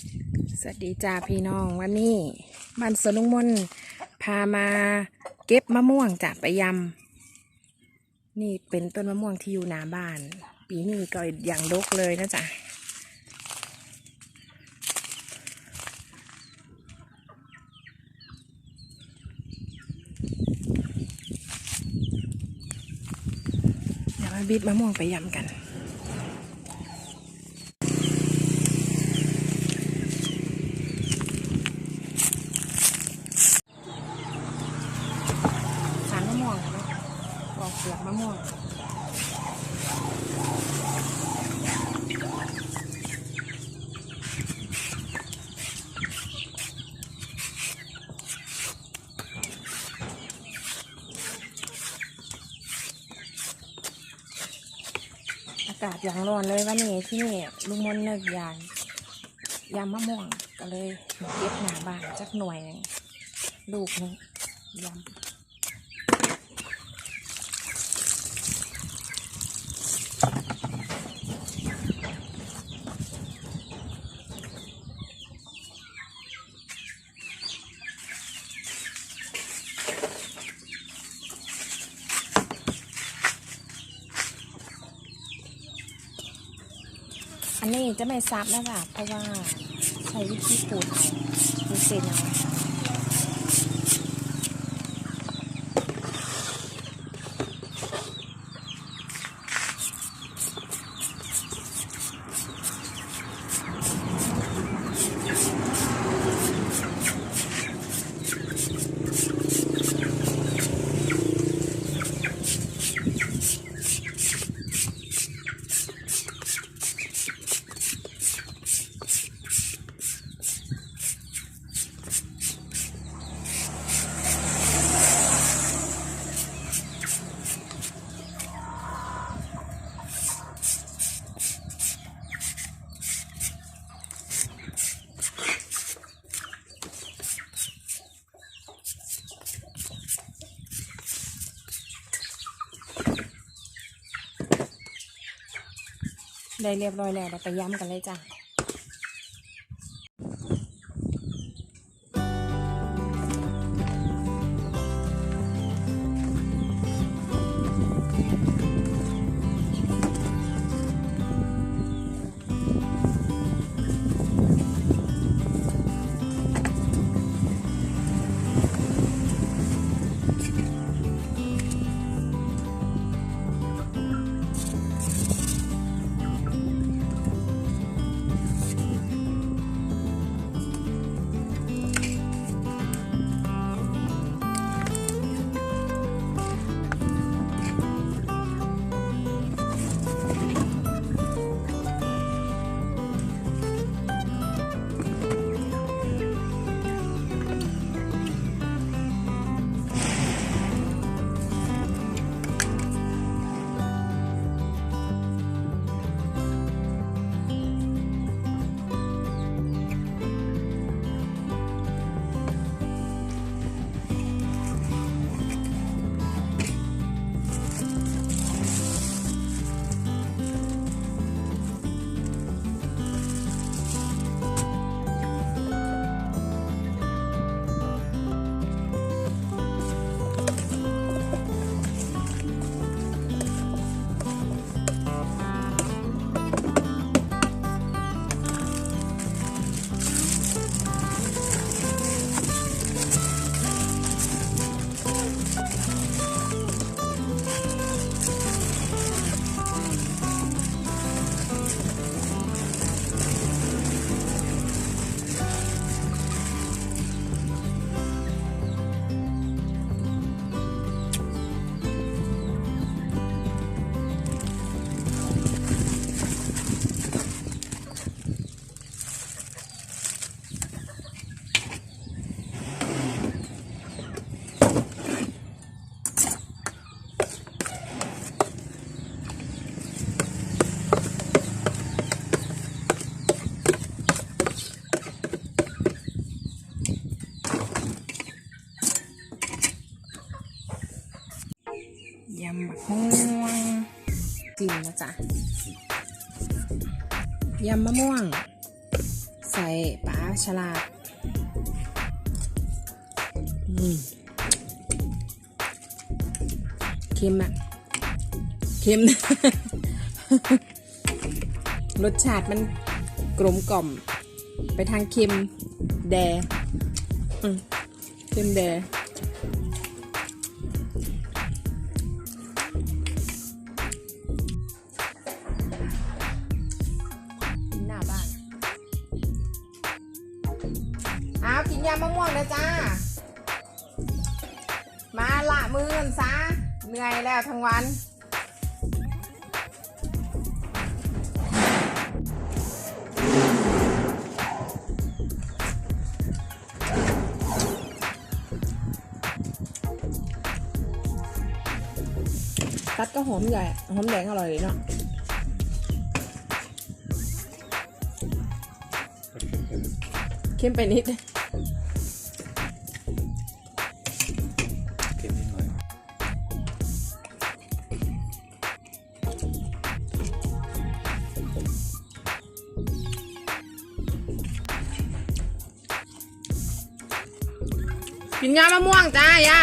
สวัสดีจ้าพี่น้องวันนี้บ้านสนุงมนต์พามาเก็บมะม่วงจากไปยำนี่เป็นต้นมะม่วงที่อยู่หน้าบ้าน ปีนี้ก็อย่างรกเลยนะจ๊ะเดี๋ยวมาบีบมะม่วงไปยำกัน สารมะม่วงค่ะลูกปอก เปลือกมะม่วงอากาศอย่างร้อนเลยวันนี้ที่นี่ลุงมนเลิกยานยำมะม่วงก็เลยเก็บหนาบ้านจักหน่วยหนึงลูกนึงยำ อันนี้จะไม่ซับนะคะเพราะว่าใช้วิธีขูดเอาขูเซนเอา ได้เรียบร้อยแล้วเราไปย้ำกันเลยจ้ะ จิ้มนะจ๊ะยำมะม่วง ใส่ปลาฉลาดเค็มอะเค็ม รสชาติมันกลมกล่อม ไปทางเค็มแดเค็มแด กินยามะม่วงนะจ้า มาละมือกันซะเหนื่อยแล้วทั้งวัน ตัดก็หอมใหญ่ หอมแดงอร่อยเลยเนาะเข้มไปนิด กินยามะม่วงจ้าย่า